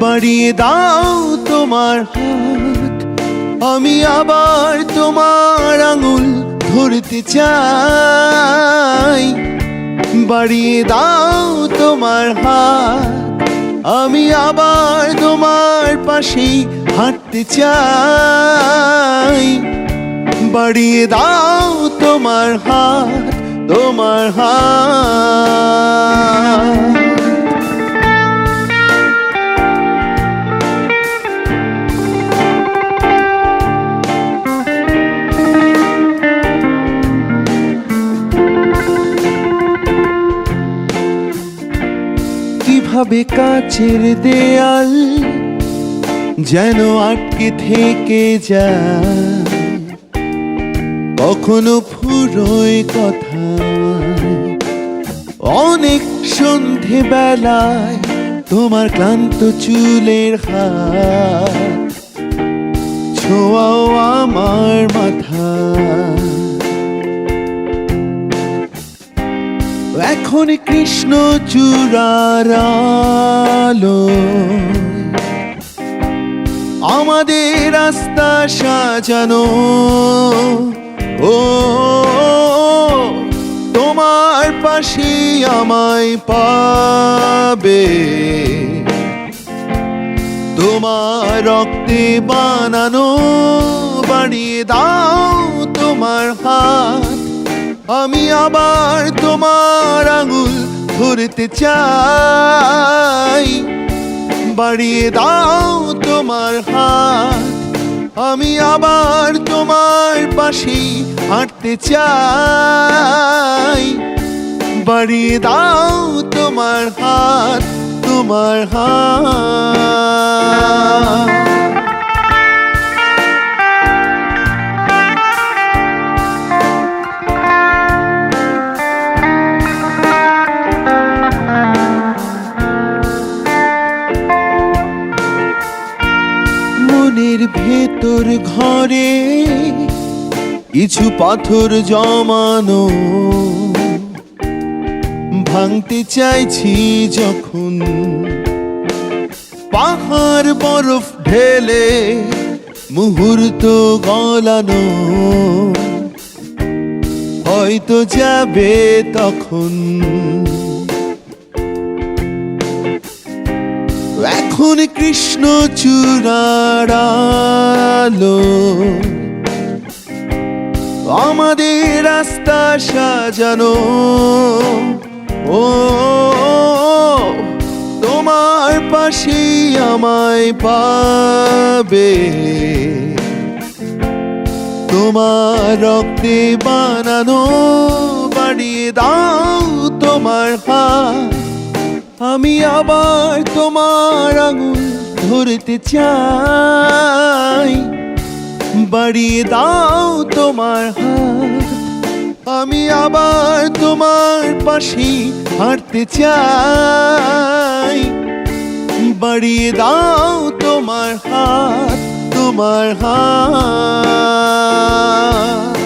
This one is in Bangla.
বাড়িয়ে দাও তোমার হাত আমি আবার তোমার আঙুল ধরতে চাই। বাড়িয়ে দাও তোমার হাত। আমি আবার তোমার পাশেই হাঁটতে চাই। বাড়িয়ে দাও তোমার হাত তোমার হাত। কীভাবে কাছের দেয়াল যেন আটকে থেকে যায়? কখনো ফুরোয় কথা অনেক সন্ধে বেলায় তোমার ক্লান্ত চুলের হাত ছোঁয়াও আমার এখন কৃষ্ণ চূড়ার আলো। আমাদের রাস্তা সাজানো। ও, তোমার পাশে আমায় পাবে। তোমার রক্তে বানানো বাড়িয়ে দাও তোমার হাত। আমি আবার তোমার আঙুল ধরতে চাই। বাড়িয়ে দাও তোমার হাত, আমি আবার তোমার পাশে হাঁটতে চাই। বাড়িয়ে দাও তোমার হাত তোমার হাত। মনের ভেতর ঘরে কিছু পাথর জমানো। ভাঙতে চাইছি যখন পাহাড় বরফ ঢেলে মুহূর্ত গলানো। হয়তো যাবে তখন এখন কৃষ্ণ চূড়ার আলো আমাদের রাস্তা সাজানো, ও, তোমার পাশে আমায় পাবে। তোমার রক্তে বানানো আমি আবার তোমার আঙুল ধরতে চাই। বাড়িয়ে দাও তোমার হাত। আমি আবার তোমার পাশে হাঁটতে চাই। বাড়িয়ে দাও তোমার হাত তোমার হাত।